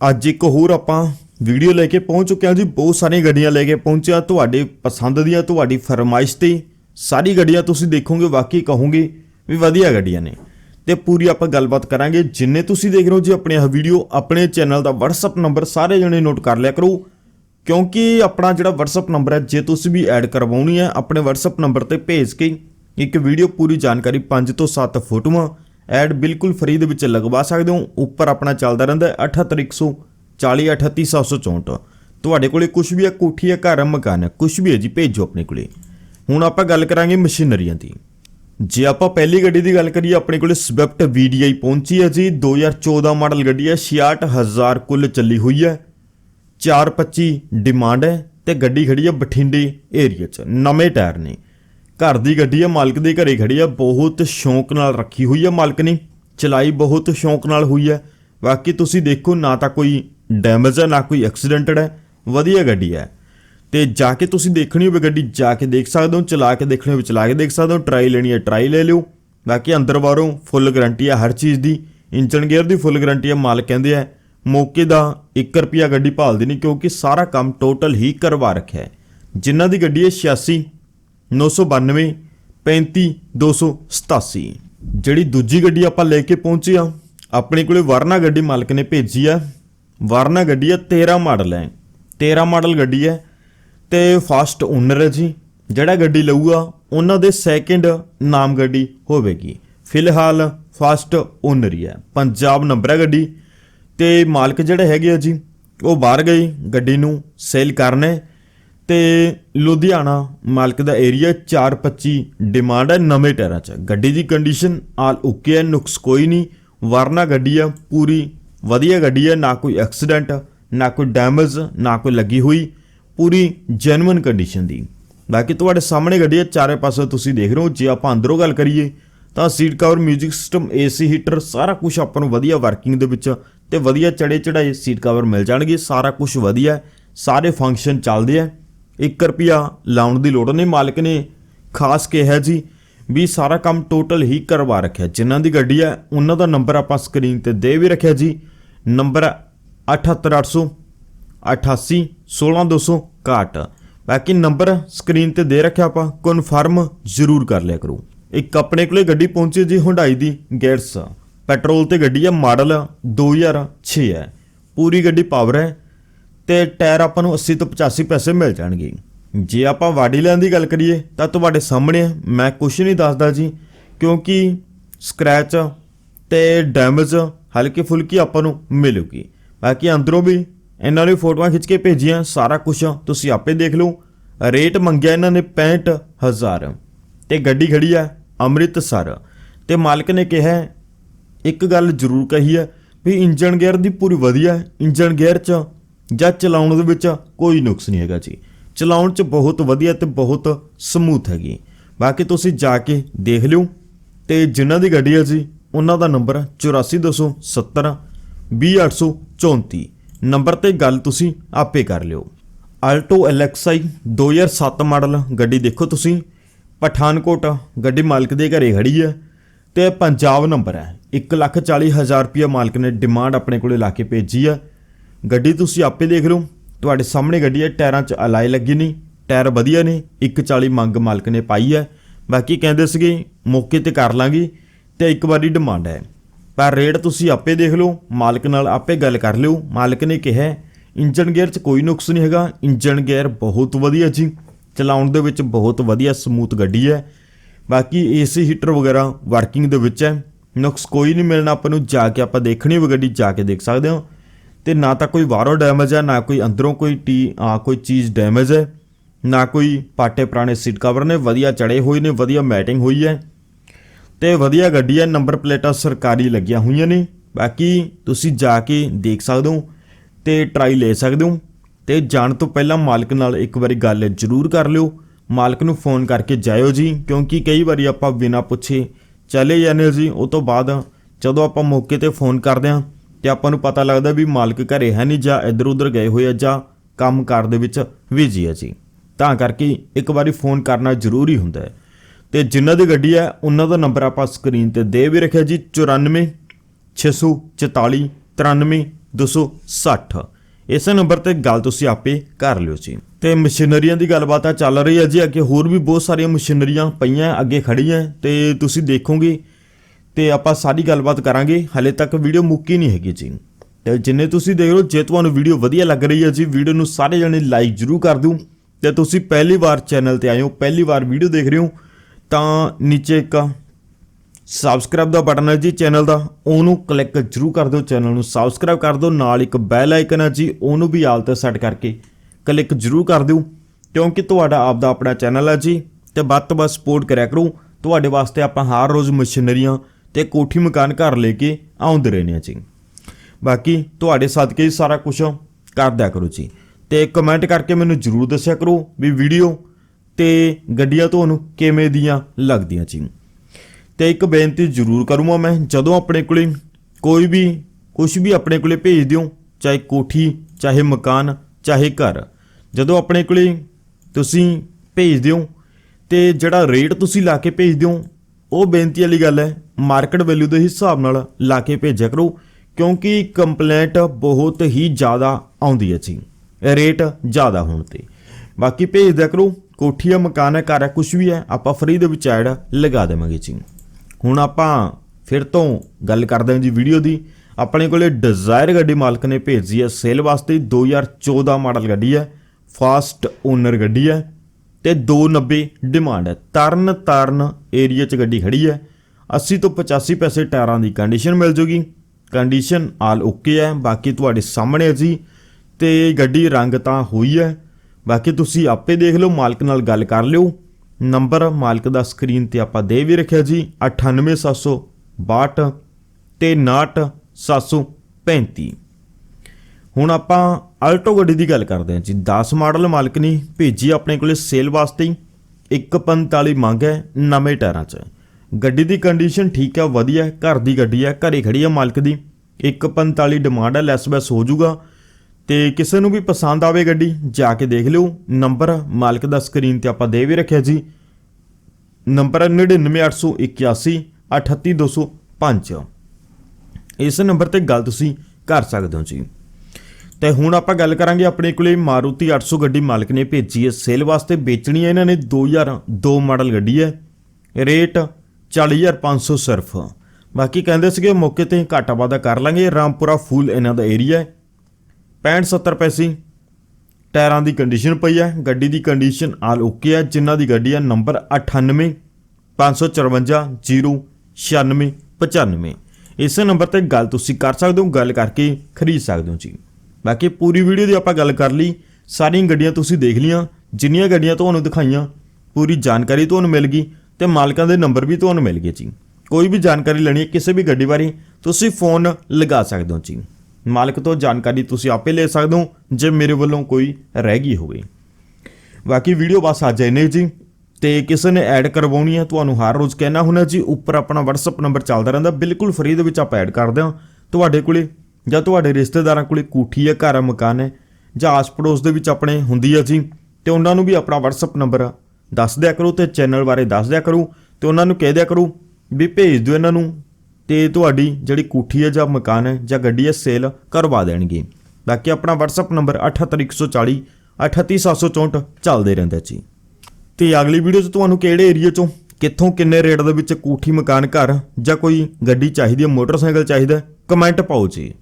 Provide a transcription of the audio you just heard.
ਅੱਜ ਇੱਕ ਹੋਰ ਆਪਾਂ ਵੀਡੀਓ ਲੈ ਕੇ ਪਹੁੰਚ ਚੁੱਕੇ ਹਾਂ ਜੀ। ਬਹੁਤ ਸਾਰੀਆਂ ਗੱਡੀਆਂ ਲੈ ਕੇ ਪਹੁੰਚਿਆ। ਤੁਹਾਡੇ ਪਸੰਦ ਦੀਆਂ, ਤੁਹਾਡੀ ਫਰਮਾਇਸ਼ ਤੇ ਸਾਰੀ ਗੱਡੀਆਂ ਤੁਸੀਂ ਦੇਖੋਗੇ, ਵਾਕਈ ਕਹੋਗੇ ਵੀ ਵਧੀਆ ਗੱਡੀਆਂ ਨੇ। ਤੇ ਪੂਰੀ ਆਪਾਂ ਗੱਲਬਾਤ ਕਰਾਂਗੇ। ਜਿੰਨੇ ਤੁਸੀਂ ਦੇਖ ਰਹੇ ਹੋ ਜੀ ਆਪਣੇ ਇਹ ਵੀਡੀਓ, ਆਪਣੇ ਚੈਨਲ ਦਾ WhatsApp ਨੰਬਰ ਸਾਰੇ ਜਣੇ ਨੋਟ ਕਰ ਲਿਆ ਕਰੋ। ਕਿਉਂਕਿ ਆਪਣਾ ਜਿਹੜਾ WhatsApp ਨੰਬਰ ਹੈ, ਜੇ ਤੁਸੀਂ ਵੀ ਐਡ ਕਰਵਾਉਣੀ ਹੈ, ਆਪਣੇ WhatsApp ਨੰਬਰ ਤੇ ਭੇਜ ਕੇ ਇੱਕ ਵੀਡੀਓ ਪੂਰੀ ਜਾਣਕਾਰੀ 5 ਤੋਂ 7 ਫੋਟੋਆਂ ਐਡ ਬਿਲਕੁਲ ਫਰੀ ਦੇ ਵਿੱਚ ਲਗਵਾ ਸਕਦੇ ਹੋ। ਉੱਪਰ ਆਪਣਾ ਚੱਲਦਾ ਰਹਿੰਦਾ ਹੈ 78140 38764 ਤੁਹਾਡੇ ਕੋਲੇ ਕੁਝ ਵੀ ਹੈ, ਕੋਠੀ ਹੈ, ਘਰ ਹੈ, ਮਕਾਨ ਹੈ ਕੁਝ ਵੀ ਹੈ ਜੀ, ਭੇਜੋ ਆਪਣੇ ਕੋਲੇ। ਹੁਣ ਆਪਾਂ ਗੱਲ ਕਰਾਂਗੇ ਮਸ਼ੀਨਰੀਆਂ ਦੀ। ਜੇ ਆਪਾਂ ਪਹਿਲੀ ਗੱਡੀ ਦੀ ਗੱਲ ਕਰੀਏ, ਆਪਣੇ ਕੋਲੇ ਸਵਿਫਟ VDI ਪਹੁੰਚੀ ਹੈ ਜੀ। 2014 ਮਾਡਲ ਗੱਡੀ ਹੈ 66000 ਕੁੱਲ ਚੱਲੀ ਹੋਈ ਹੈ। 425 ਡਿਮਾਂਡ ਹੈ ਤੇ ਗੱਡੀ ਖੜੀ ਹੈ ਬਠਿੰਡੇ ਏਰੀਆ 'ਚ। ਨਵੇਂ ਟਾਇਰ ਨੇ। ਘਰ ਦੀ ਗੱਡੀ ਆ, ਮਾਲਕ ਦੇ ਘਰੇ ਖੜੀ ਆ, ਬਹੁਤ ਸ਼ੌਂਕ ਨਾਲ ਰੱਖੀ ਹੋਈ ਆ ਮਾਲਕ ਨੇ। ਚਲਾਈ ਬਹੁਤ ਸ਼ੌਂਕ ਨਾਲ ਹੋਈ ਹੈ ਬਾਕੀ ਤੁਸੀਂ ਦੇਖੋ, ਨਾ ਤਾਂ ਕੋਈ ਡੈਮੇਜ ਹੈ ਨਾ ਕੋਈ ਐਕਸੀਡੈਂਟਡ ਹੈ ਵਧੀਆ ਗੱਡੀ ਹੈ ਤੇ ਜਾ ਕੇ ਤੁਸੀਂ ਦੇਖਣੀ ਹੋਵੇ ਗੱਡੀ, ਜਾ ਕੇ ਦੇਖ ਸਕਦੇ ਹੋ, ਚਲਾ ਕੇ ਦੇਖਣੀ ਹੋਵੇ, ਚਲਾ ਕੇ ਦੇਖ ਸਕਦੇ ਹੋ ਟਰਾਈ ਲੈਣੀ ਹੈ ਟਰਾਈ ਲੈ ਲਿਓ। ਬਾਕੀ ਅੰਦਰ ਬਾਹਰੋਂ ਫੁੱਲ ਗਾਰੰਟੀ ਹੈ ਹਰ ਚੀਜ਼ ਦੀ। ਇੰਜਨ ਗੇਅਰ ਦੀ ਫੁੱਲ ਗਾਰੰਟੀ ਹੈ ਮਾਲਕ ਕਹਿੰਦੇ ਆ, ਮੌਕੇ ਦਾ 1 ਰੁਪਿਆ ਗੱਡੀ ਭਾਲਦੀ ਨਹੀਂ, ਕਿਉਂਕਿ ਸਾਰਾ ਕੰਮ ਟੋਟਲ ਹੀ ਕਰਵਾ ਰੱਖਿਆ ਹੈ। ਜਿਨ੍ਹਾਂ ਦੀ ਗੱਡੀ ਹੈ 86 992 35 287 ਜਿਹੜੀ ਦੂਜੀ ਗੱਡੀ ਆਪਾਂ ਲੈ ਕੇ ਪਹੁੰਚੇ ਆ, ਆਪਣੇ ਕੋਲੇ ਵਰਨਾ ਗੱਡੀ ਮਾਲਕ ਨੇ ਭੇਜੀ ਆ। ਵਰਨਾ ਗੱਡੀ ਆ 13 ਮਾਡਲ ਹੈ। 13 ਮਾਡਲ ਗੱਡੀ ਹੈ ਤੇ ਫਾਸਟ ਓਨਰ ਹੈ ਜੀ। ਜਿਹੜਾ ਗੱਡੀ ਲਊਗਾ, ਉਹਨਾਂ ਦੇ ਸੈਕਿੰਡ ਨਾਮ ਗੱਡੀ ਹੋਵੇਗੀ। ਫਿਲਹਾਲ ਫਾਸਟ ਓਨਰ ਹੀ ਹੈ। ਪੰਜਾਬ ਨੰਬਰ ਹੈ ਗੱਡੀ। ਤੇ ਮਾਲਕ ਜਿਹੜੇ ਹੈਗੇ ਆ ਜੀ, ਉਹ ਬਾਹਰ ਗਏ। ਗੱਡੀ ਨੂੰ ਸੇਲ ਕਰਨੇ ਤੇ ਲੁਧਿਆਣਾ ਮਾਲਕ ਦਾ ਏਰੀਆ 425 ਡਿਮਾਂਡ ਹੈ ਨਵੇਂ ਟਾਇਰਾਂ 'ਚ। ਗੱਡੀ ਦੀ ਕੰਡੀਸ਼ਨ ਆਲ ਓਕੇ ਹੈ, ਨੁਕਸ ਕੋਈ ਨਹੀਂ। ਵਰਨਾ ਗੱਡੀ ਆ, ਪੂਰੀ ਵਧੀਆ ਗੱਡੀ ਹੈ ਨਾ ਕੋਈ ਐਕਸੀਡੈਂਟ ਨਾ ਕੋਈ ਡੈਮੇਜ ਨਾ ਕੋਈ ਲੱਗੀ ਹੋਈ, ਪੂਰੀ ਜੈਨੂਇਨ ਕੰਡੀਸ਼ਨ ਦੀ। ਬਾਕੀ ਤੁਹਾਡੇ ਸਾਹਮਣੇ ਗੱਡੀ ਹੈ ਚਾਰੇ ਪਾਸੇ ਤੁਸੀਂ ਦੇਖ ਰਹੇ ਹੋ। ਜੇ ਆਪਾਂ ਅੰਦਰੋਂ ਗੱਲ ਕਰੀਏ, ਤਾਂ seat cover 뮤직 system AC heater ਸਾਰਾ ਕੁਝ ਆਪਾਂ ਨੂੰ ਵਧੀਆ ਵਰਕਿੰਗ ਦੇ ਵਿੱਚ ਤੇ ਵਧੀਆ ਚੜੇ ਚੜਾਏ ਸੀਟ ਕਵਰ ਮਿਲ ਜਾਣਗੇ। ਸਾਰਾ ਕੁਝ ਵਧੀਆ ਸਾਰੇ ਫੰਕਸ਼ਨ ਚੱਲਦੇ ਆ। 1 ਰੁਪਿਆ ਲਾਉਣ ਦੀ ਲੋੜ ਨਹੀਂ। ਮਾਲਕ ਨੇ ਖਾਸ ਕਿਹਾ ਜੀ ਵੀ ਸਾਰਾ ਕੰਮ ਟੋਟਲ ਹੀ ਕਰਵਾ ਰੱਖਿਆ। ਜਿਨ੍ਹਾਂ ਦੀ ਗੱਡੀ ਹੈ, ਉਹਨਾਂ ਦਾ ਨੰਬਰ ਆਪਾਂ ਸਕਰੀਨ ਤੇ ਦੇ ਵੀ ਰੱਖਿਆ ਜੀ। ਨੰਬਰ 78800 88 16261 ਬਾਕੀ ਨੰਬਰ ਸਕਰੀਨ ਤੇ ਦੇ ਰੱਖਿਆ ਆਪਾਂ। ਕਨਫਰਮ ਜ਼ਰੂਰ ਕਰ ਲਿਆ ਕਰੋ। ਇੱਕ ਆਪਣੇ ਕੋਲੇ ਗੱਡੀ ਪਹੁੰਚੀ ਜੀ ਹੁੰਡਾਈ ਦੀ ਗੈਟਸ ਪੈਟਰੋਲ ਤੇ ਗੱਡੀ ਹੈ, ਮਾਡਲ 2006 ਹੈ। ਪੂਰੀ ਗੱਡੀ ਪਾਵਰ ਹੈ ਤੇ ਟਾਇਰ ਆਪਾਂ ਨੂੰ 80 ਤੋਂ 85 ਪੈਸੇ ਮਿਲ ਜਾਣਗੇ। ਜੇ ਆਪਾਂ ਵਾਡੀ ਲੈਣ ਦੀ ਗੱਲ ਕਰੀਏ ਤਾਂ ਤੁਹਾਡੇ ਸਾਹਮਣੇ ਹੈ, ਮੈਂ ਕੁਝ ਨਹੀਂ ਦੱਸਦਾ ਜੀ ਕਿਉਂਕਿ ਸਕ੍ਰੈਚ ਤੇ ਡੈਮੇਜ ਹਲਕੀ ਫੁਲਕੀ ਆਪਾਂ ਨੂੰ ਮਿਲੂਗੀ। ਬਾਕੀ ਅੰਦਰੋਂ ਵੀ ਇਹਨਾਂ ਨੇ ਫੋਟੋਆਂ ਖਿੱਚ ਕੇ ਭੇਜੀਆਂ ਸਾਰਾ ਕੁਝ ਤੁਸੀਂ ਆਪੇ ਦੇਖ ਲਓ। ਰੇਟ ਮੰਗਿਆ ਇਹਨਾਂ ਨੇ 65000 ਤੇ ਗੱਡੀ ਖੜੀ ਹੈ ਅੰਮ੍ਰਿਤਸਰ। ਤੇ ਮਾਲਕ ਨੇ ਕਿਹਾ ਇੱਕ ਗੱਲ ਜ਼ਰੂਰ ਕਹੀ ਹੈ ਵੀ ਇੰਜਨ ਗੇਅਰ ਦੀ ਪੂਰੀ ਵਧੀਆ ਹੈ ਇੰਜਨ ਗੇਅਰ 'ਚ ਜਾਂ ਚਲਾਉਣ ਦੇ ਵਿੱਚ ਕੋਈ ਨੁਕਸ ਨਹੀਂ ਹੈਗਾ ਜੀ। ਚਲਾਉਣ 'ਚ ਬਹੁਤ ਵਧੀਆ ਤੇ ਬਹੁਤ ਸਮੂਥ ਹੈਗੀ। ਬਾਕੀ ਤੁਸੀਂ ਜਾ ਕੇ ਦੇਖ ਲਿਓ ਤੇ ਜਿਨ੍ਹਾਂ ਦੀ ਗੱਡੀ ਹੈ ਜੀ, ਉਹਨਾਂ ਦਾ ਨੰਬਰ 84270 20834 ਨੰਬਰ ਤੇ ਗੱਲ ਤੁਸੀਂ ਆਪੇ ਕਰ ਲਿਓ। ਆਲਟੋ LXI 2007 ਮਾਡਲ ਗੱਡੀ ਦੇਖੋ ਤੁਸੀਂ। ਪਠਾਨਕੋਟ ਗੱਡੀ ਮਾਲਕ ਦੇ ਘਰੇ ਖੜੀ ਹੈ ਤੇ ਪੰਜਾਬ ਨੰਬਰ ਹੈ। 140000 ਰੁਪਏ ਮਾਲਕ ਨੇ ਡਿਮਾਂਡ ਆਪਣੇ ਕੋਲੇ ਲਾ ਕੇ ਭੇਜੀ ਹੈ। ਗੱਡੀ ਤੁਸੀਂ ਆਪੇ ਦੇਖ ਲਓ। ਤੁਹਾਡੇ ਸਾਹਮਣੇ ਗੱਡੀ ਹੈ, ਟਾਇਰਾਂ 'ਚ ਅਲਾਈ ਲੱਗੀ ਨਹੀਂ, ਟਾਇਰ ਵਧੀਆ ਨੇ 140 ਮੰਗ ਮਾਲਕ ਨੇ ਪਾਈ ਹੈ। ਬਾਕੀ ਕਹਿੰਦੇ ਸੀਗੇ, ਮੌਕੇ ਤੇ ਕਰ ਲਾਂਗੇ ਤੇ ਇੱਕ ਵਾਰੀ ਡਿਮਾਂਡ ਹੈ। ਪਰ ਰੇਟ ਤੁਸੀਂ ਆਪੇ ਦੇਖ ਲਓ, ਮਾਲਕ ਨਾਲ ਆਪੇ ਗੱਲ ਕਰ ਲਿਓ। ਮਾਲਕ ਨੇ ਕਿਹਾ ਇੰਜਨ ਗੇਅਰ 'ਚ ਕੋਈ ਨੁਕਸ ਨਹੀਂ ਹੈਗਾ ਇੰਜਨ ਗੇਅਰ ਬਹੁਤ ਵਧੀਆ ਜੀ। ਚਲਾਉਣ ਦੇ ਵਿੱਚ ਬਹੁਤ ਵਧੀਆ ਸਮੂਥ ਗੱਡੀ ਹੈ। ਬਾਕੀ ਏਸੀ ਹੀਟਰ ਵਗੈਰਾ ਵਰਕਿੰਗ ਦੇ ਵਿੱਚ ਹੈ। ਨੁਕਸ ਕੋਈ ਨਹੀਂ ਮਿਲਣਾ, ਆਪਾਂ ਨੂੰ ਜਾ ਕੇ ਆਪਾਂ ਦੇਖਣੀ ਹੋਵੇ ਗੱਡੀ ਜਾ ਕੇ ਦੇਖ ਸਕਦੇ ਹਾਂ। ਤੇ ਨਾ ਤਾਂ ਕੋਈ ਬਾਹਰੋਂ ਡੈਮੇਜ ਹੈ, ਨਾ ਕੋਈ ਅੰਦਰੋਂ ਕੋਈ ਟੀ, ਆ, ਕੋਈ ਚੀਜ਼ ਡੈਮੇਜ ਹੈ, ਨਾ ਕੋਈ ਪਾਟੇ ਪੁਰਾਣੇ ਸੀਟ ਕਵਰ ਨੇ, ਵਧੀਆ ਚੜੇ ਹੋਏ ਨੇ, ਵਧੀਆ ਮੈਟਿੰਗ ਹੋਈ ਹੈ ਤੇ ਵਧੀਆ ਗੱਡੀ ਹੈ ਨੰਬਰ ਪਲੇਟਾਂ ਸਰਕਾਰੀ ਲੱਗੀਆਂ ਹੋਈਆਂ ਨੇ। ਬਾਕੀ ਤੁਸੀਂ ਜਾ ਕੇ ਦੇਖ ਸਕਦੇ ਹੋ ਤੇ ਟਰਾਈ ਲੈ ਸਕਦੇ ਹੋ ਤੇ ਜਾਣ ਤੋਂ ਪਹਿਲਾਂ ਮਾਲਕ ਨਾਲ ਇੱਕ ਵਾਰੀ ਗੱਲ ਜ਼ਰੂਰ ਕਰ ਲਿਓ। ਮਾਲਕ ਨੂੰ ਫੋਨ ਕਰਕੇ ਜਾਇਓ ਜੀ, ਕਿਉਂਕਿ ਕਈ ਵਾਰੀ ਆਪਾਂ ਬਿਨਾਂ ਪੁੱਛੇ ਚਲੇ ਜਾਂਦੇ ਹਾਂ ਜੀ। ਉਹ ਤੋਂ ਬਾਅਦ ਜਦੋਂ ਆਪਾਂ ਮੌਕੇ ਤੇ ਫੋਨ ਕਰਦੇ ਹਾਂ ਤੇ ਆਪਾਂ ਨੂੰ ਪਤਾ ਲੱਗਦਾ ਵੀ ਮਾਲਕ ਘਰੇ ਹੈ ਨਹੀਂ ਜਾਂ ਇੱਧਰ ਉੱਧਰ ਗਏ ਹੋਏ ਆ ਜਾਂ ਕੰਮ ਕਾਰ ਦੇ ਵਿੱਚ ਬਿਜ਼ੀ ਹੈ ਜੀ। ਤਾਂ ਕਰਕੇ ਇੱਕ ਵਾਰੀ ਫੋਨ ਕਰਨਾ ਜ਼ਰੂਰੀ ਹੁੰਦਾ ਹੈ। ਤੇ ਜਿਨ੍ਹਾਂ ਦੀ ਗੱਡੀ ਹੈ, ਉਹਨਾਂ ਦਾ ਨੰਬਰ ਆਪਾਂ ਸਕਰੀਨ ਤੇ ਦੇ ਵੀ ਰੱਖਿਆ ਜੀ 94 644 93 260 ਇਸੇ ਨੰਬਰ ਤੇ ਗੱਲ ਤੁਸੀਂ ਆਪੇ ਕਰ ਲਿਓ ਜੀ। ਤੇ ਮਸ਼ੀਨਰੀਆਂ ਦੀ ਗੱਲਬਾਤ ਆ ਚੱਲ ਰਹੀ ਹੈ ਜੀ, ਅੱਗੇ ਹੋਰ ਵੀ ਬਹੁਤ ਸਾਰੀਆਂ ਮਸ਼ੀਨਰੀਆਂ ਪਈਆਂ, ਅੱਗੇ ਖੜੀਆਂ ਤੇ ਤੁਸੀਂ ਦੇਖੋਗੇ ਤੇ ਆਪਾਂ ਸਾਰੀ ਗੱਲਬਾਤ ਕਰਾਂਗੇ। ਹਲੇ ਤੱਕ ਵੀਡੀਓ ਮੁੱਕੀ ਨਹੀਂ ਹੈਗੀ ਜੀ। ਤੇ ਜਿੰਨੇ ਤੁਸੀਂ ਦੇਖ ਰਹੇ ਹੋ, ਜੇ ਤੁਹਾਨੂੰ ਵੀਡੀਓ ਵਧੀਆ ਲੱਗ ਰਹੀ ਹੈ ਜੀ ਵੀਡੀਓ ਨੂੰ ਸਾਰੇ ਜਣੇ ਲਾਈਕ ਜਰੂਰ ਕਰ ਦਿਓ। ਤੇ ਤੁਸੀਂ ਪਹਿਲੀ ਵਾਰ ਚੈਨਲ ਤੇ ਆਏ ਹੋ, ਪਹਿਲੀ ਵਾਰ ਵੀਡੀਓ ਦੇਖ ਰਹੇ ਹੋ, ਤਾਂ ਨੀਚੇ ਇੱਕ ਸਬਸਕ੍ਰਾਈਬ ਦਾ ਬਟਨ ਹੈ ਜੀ ਚੈਨਲ ਦਾ। ਉਹਨੂੰ ਕਲਿੱਕ ਜਰੂਰ ਕਰ ਦਿਓ ਚੈਨਲ ਨੂੰ। ਸਬਸਕ੍ਰਾਈਬ ਕਰ ਦਿਓ, ਨਾਲ ਇੱਕ ਬੈਲ ਆਈਕਨ ਹੈ ਜੀ, ਉਹਨੂੰ ਵੀ ਆਲ ਤੇ ਸੈੱਟ ਕਰਕੇ ਕਲਿੱਕ ਜਰੂਰ ਕਰ ਦਿਓ। ਕਿਉਂਕਿ ਤੁਹਾਡਾ ਆਪਦਾ ਆਪਣਾ ਚੈਨਲ ਹੈ ਜੀ। ਤੇ ਵੱਧ ਤੋਂ ਵੱਧ ਸਪੋਰਟ ਕਰਿਆ ਕਰੋ। ਤੁਹਾਡੇ ਵਾਸਤੇ ਆਪਾਂ ਹਰ ਰੋਜ਼ ਮਸ਼ੀਨਰੀਆਂ ਤੇ ਕੋਠੀ ਮਕਾਨ ਘਰ ਲੈ ਕੇ ਆਉਂਦੇ ਰਹਿੰਦੇ ਹਾਂ ਜੀ। ਬਾਕੀ ਤੁਹਾਡੇ ਸਦਕੇ ਹੀ ਸਾਰਾ ਕੁਝ ਕਰਦਿਆ ਕਰੋ ਜੀ। ਤੇ ਕਮੈਂਟ ਕਰਕੇ ਮੈਨੂੰ ਜਰੂਰ ਦੱਸਿਆ ਕਰੋ ਵੀ ਵੀਡੀਓ ਤੇ ਗੱਡੀਆਂ ਤੁਹਾਨੂੰ ਕਿਵੇਂ ਦੀਆਂ ਲੱਗਦੀਆਂ ਜੀ। ਤੇ ਇੱਕ ਬੇਨਤੀ ਜ਼ਰੂਰ ਕਰੂੰਗਾ ਮੈਂ, ਜਦੋਂ ਆਪਣੇ ਕੋਲੇ ਕੋਈ ਵੀ ਕੁਝ ਵੀ ਆਪਣੇ ਕੋਲੇ ਭੇਜ ਦਿਓ, ਚਾਹੇ ਕੋਠੀ, ਚਾਹੇ ਮਕਾਨ, ਚਾਹੇ ਘਰ, ਜਦੋਂ ਆਪਣੇ ਕੋਲੇ ਤੁਸੀਂ ਭੇਜ ਦਿਓ ਤੇ ਜਿਹੜਾ ਰੇਟ ਤੁਸੀਂ ਲਾ ਕੇ ਭੇਜ ਦਿਓ, ਉਹ ਬੇਨਤੀ ਵਾਲੀ ਗੱਲ ਹੈ ਮਾਰਕੀਟ ਵੈਲਿਊ ਦੇ ਹਿਸਾਬ ਨਾਲ ਲਾ ਕੇ ਭੇਜਿਆ ਕਰੋ, ਕਿਉਂਕਿ ਕੰਪਲੇਂਟ ਬਹੁਤ ਹੀ ਜ਼ਿਆਦਾ ਆਉਂਦੀ ਹੈ ਜੀ। ਰੇਟ ਜ਼ਿਆਦਾ ਹੋਣ ਤੇ। ਬਾਕੀ ਭੇਜ ਦਿਆ ਕਰੋ ਕੋਠੀ ਆ ਮਕਾਨ ਹੈ, ਘਰ ਹੈ ਕੁਝ ਵੀ ਹੈ, ਆਪਾਂ ਫ੍ਰੀ ਦੇ ਵਿੱਚ ਐਡ ਲਗਾ ਦੇਵਾਂਗੇ ਜੀ। ਹੁਣ ਆਪਾਂ ਫਿਰ ਤੋਂ ਗੱਲ ਕਰਦੇ ਹਾਂ ਜੀ ਵੀਡੀਓ ਦੀ। ਆਪਣੇ ਕੋਲੇ ਡਿਜ਼ਾਇਰ ਗੱਡੀ ਮਾਲਕ ਨੇ ਭੇਜੀ ਹੈ ਸੇਲ ਵਾਸਤੇ 2014 ਮਾਡਲ ਗੱਡੀ ਹੈ ਫਾਸਟ ਓਨਰ ਗੱਡੀ ਹੈ ਤੇ 290 ਡਿਮਾਂਡ ਹੈ। ਤਰਨ ਤਾਰਨ ਏਰੀਆ 'ਚ ਗੱਡੀ ਖੜੀ ਹੈ। 80 ਤੋਂ 85 ਪੈਸੇ ਟਾਇਰਾਂ ਦੀ ਕੰਡੀਸ਼ਨ ਮਿਲ ਜੂਗੀ। ਕੰਡੀਸ਼ਨ ਆਲ ਓਕੇ ਹੈ। ਬਾਕੀ ਤੁਹਾਡੇ ਸਾਹਮਣੇ ਹੈ ਜੀ ਤੇ ਗੱਡੀ ਰੰਗ ਤਾਂ ਹੋਈ ਹੈ। ਬਾਕੀ ਤੁਸੀਂ ਆਪੇ ਦੇਖ ਲਓ, ਮਾਲਕ ਨਾਲ ਗੱਲ ਕਰ ਲਿਓ। ਨੰਬਰ ਮਾਲਕ ਦਾ ਸਕਰੀਨ ਤੇ ਆਪਾਂ ਦੇ ਵੀ ਰੱਖਿਆ ਜੀ। 98762 ਤੇ 69735 ਹੁਣ ਆਪਾਂ ਆਲਟੋ ਗੱਡੀ ਦੀ ਗੱਲ ਕਰਦੇ ਹਾਂ ਜੀ। 10 ਮਾਡਲ ਮਾਲਕ ਨੇ ਭੇਜੀ ਆਪਣੇ ਕੋਲੇ ਸੇਲ ਵਾਸਤੇ। 145 ਮੰਗ ਹੈ ਨਵੇਂ ਟਾਇਰਾਂ 'ਚ। ਗੱਡੀ ਦੀ ਕੰਡੀਸ਼ਨ ਠੀਕ ਆ, ਵਧੀਆ ਹੈ, ਘਰ ਦੀ ਗੱਡੀ ਹੈ, ਘਰੇ ਖੜੀ ਹੈ ਮਾਲਕ ਦੀ। 145 ਡਿਮਾਂਡ ਹੈ ਲੈਸ ਬੈਸ ਹੋ ਜਾਊਗਾ। ਤੇ ਕਿਸੇ ਨੂੰ ਵੀ ਪਸੰਦ ਆਵੇ ਗੱਡੀ, ਜਾ ਕੇ ਦੇਖ ਲਿਓ। ਨੰਬਰ ਮਾਲਕ ਦਾ ਸਕਰੀਨ ਤੇ ਆਪਾਂ ਦੇ ਵੀ ਰੱਖਿਆ ਜੀ। ਨੰਬਰ ਹੈ 99881 38205 ਇਸ ਨੰਬਰ ਤੇ ਗੱਲ ਤੁਸੀਂ ਕਰ ਸਕਦੇ ਹੋ ਜੀ। ਤੇ ਹੁਣ ਆਪਾਂ ਗੱਲ ਕਰਾਂਗੇ ਆਪਣੇ ਕੋਲੇ ਮਾਰੂਤੀ 800 ਗੱਡੀ ਮਾਲਕ ਨੇ ਭੇਜੀ ਹੈ। ਸੇਲ ਵਾਸਤੇ ਵੇਚਣੀ ਹੈ ਇਹਨਾਂ ਨੇ। 2002 ਮਾਡਲ ਗੱਡੀ ਹੈ। ਰੇਟ 40500 ਸਿਰਫ। ਬਾਕੀ ਕਹਿੰਦੇ ਸੀਗੇ ਮੌਕੇ ਤੇ ਘਾਟਾ ਵਾਧਾ ਕਰ ਲਾਂਗੇ। ਰਾਮਪੁਰਾ ਫੂਲ ਇਹਨਾਂ ਦਾ ਏਰੀਆ ਹੈ। 65 70 ਪੈਸੇ। ਟਾਇਰਾਂ ਦੀ ਕੰਡੀਸ਼ਨ ਪਈ ਹੈ। ਗੱਡੀ ਦੀ ਕੰਡੀਸ਼ਨ ਆਲ ਓਕੇ ਹੈ। ਜਿਨ੍ਹਾਂ ਦੀ ਗੱਡੀ ਹੈ ਨੰਬਰ 98 554 096 95 ਇਸੇ ਨੰਬਰ ਤੇ ਗੱਲ ਤੁਸੀਂ ਕਰ ਸਕਦੇ ਹੋ। ਗੱਲ ਕਰਕੇ ਖਰੀਦ ਸਕਦੇ ਹੋ ਜੀ। ਬਾਕੀ ਪੂਰੀ ਵੀਡੀਓ ਦੀ ਆਪਾਂ ਗੱਲ ਕਰ ਲਈ। ਸਾਰੀਆਂ ਗੱਡੀਆਂ ਤੁਸੀਂ ਦੇਖ ਲੀਆਂ ਜਿੰਨੀਆਂ ਗੱਡੀਆਂ ਤੁਹਾਨੂੰ ਦਿਖਾਈਆਂ, ਪੂਰੀ ਜਾਣਕਾਰੀ ਤੁਹਾਨੂੰ ਮਿਲ ਗਈ। ਤੇ ਮਾਲਕਾਂ ਦੇ ਨੰਬਰ ਵੀ ਤੁਹਾਨੂੰ ਮਿਲ ਗਏ ਜੀ ਕੋਈ ਵੀ ਜਾਣਕਾਰੀ ਲੈਣੀ ਹੈ ਕਿਸੇ ਵੀ ਗੱਡੀ ਬਾਰੇ, ਤੁਸੀਂ ਫੋਨ ਲਗਾ ਸਕਦੇ ਹੋ ਜੀ ਮਾਲਕ ਤੋਂ ਜਾਣਕਾਰੀ ਤੁਸੀਂ ਆਪੇ ਲੈ ਸਕਦੇ ਹੋ, ਜੇ ਮੇਰੇ ਵੱਲੋਂ ਕੋਈ ਰਹਿ ਗਈ ਹੋਵੇ। ਬਾਕੀ ਵੀਡੀਓ ਬਸ ਅੱਜ ਇੰਨੇ ਜੀ। ਤੇ ਕਿਸੇ ਨੇ ਐਡ ਕਰਵਾਉਣੀ ਹੈ, ਤੁਹਾਨੂੰ ਹਰ ਰੋਜ਼ ਕਹਿਣਾ ਹੁੰਦਾ ਜੀ, ਉੱਪਰ ਆਪਣਾ WhatsApp ਨੰਬਰ ਚੱਲਦਾ ਰਹਿੰਦਾ, ਬਿਲਕੁਲ ਫ੍ਰੀ ਦੇ ਵਿੱਚ ਆਪਾਂ ਐਡ ਕਰਦੇ ਹਾਂ। ਤੁਹਾਡੇ ਕੋਲੇ ਜਾਂ ਤੁਹਾਡੇ ਰਿਸ਼ਤੇਦਾਰਾਂ ਕੋਲੇ ਕੋਠੀ ਹੈ, ਘਰ ਮਕਾਨ ਹੈ, ਜਾਂ ਆਸ ਪੜੋਸ ਦੇ ਵਿੱਚ ਆਪਣੇ ਹੁੰਦੀ ਹੈ ਜੀ, ਤੇ ਉਹਨਾਂ ਨੂੰ ਵੀ ਆਪਣਾ WhatsApp ਨੰਬਰ ਦੱਸ ਦਿਆ ਕਰੋ ਤੇ ਚੈਨਲ ਬਾਰੇ ਦੱਸ ਦਿਆ ਕਰੋ ਤੇ ਉਹਨਾਂ ਨੂੰ ਕਹਿ ਦਿਆ ਕਰੋ ਵੀ ਭੇਜ ਦਿਓ ਇਹਨਾਂ ਨੂੰ ਤੇ ਤੁਹਾਡੀ ਜਿਹੜੀ ਕੋਠੀ ਹੈ ਜਾਂ ਮਕਾਨ ਹੈ ਜਾਂ ਗੱਡੀ ਹੈ ਸੇਲ ਕਰਵਾ ਦੇਣਗੇ। ਬਾਕੀ ਆਪਣਾ WhatsApp ਨੰਬਰ 78140 38764 ਚੱਲਦੇ ਰਹਿੰਦਾ ਜੀ। ਤੇ ਅਗਲੀ ਵੀਡੀਓ 'ਚ ਤੁਹਾਨੂੰ ਕਿਹੜੇ ਏਰੀਆ 'ਚੋਂ ਕਿੱਥੋਂ ਕਿੰਨੇ ਰੇਟ ਦੇ ਵਿੱਚ ਕੋਠੀ, ਮਕਾਨ, ਘਰ ਜਾਂ ਕੋਈ ਗੱਡੀ ਚਾਹੀਦੀ ਹੈ, ਮੋਟਰਸਾਈਕਲ ਚਾਹੀਦਾ ਕਮੈਂਟ ਪਾਓ ਜੀ।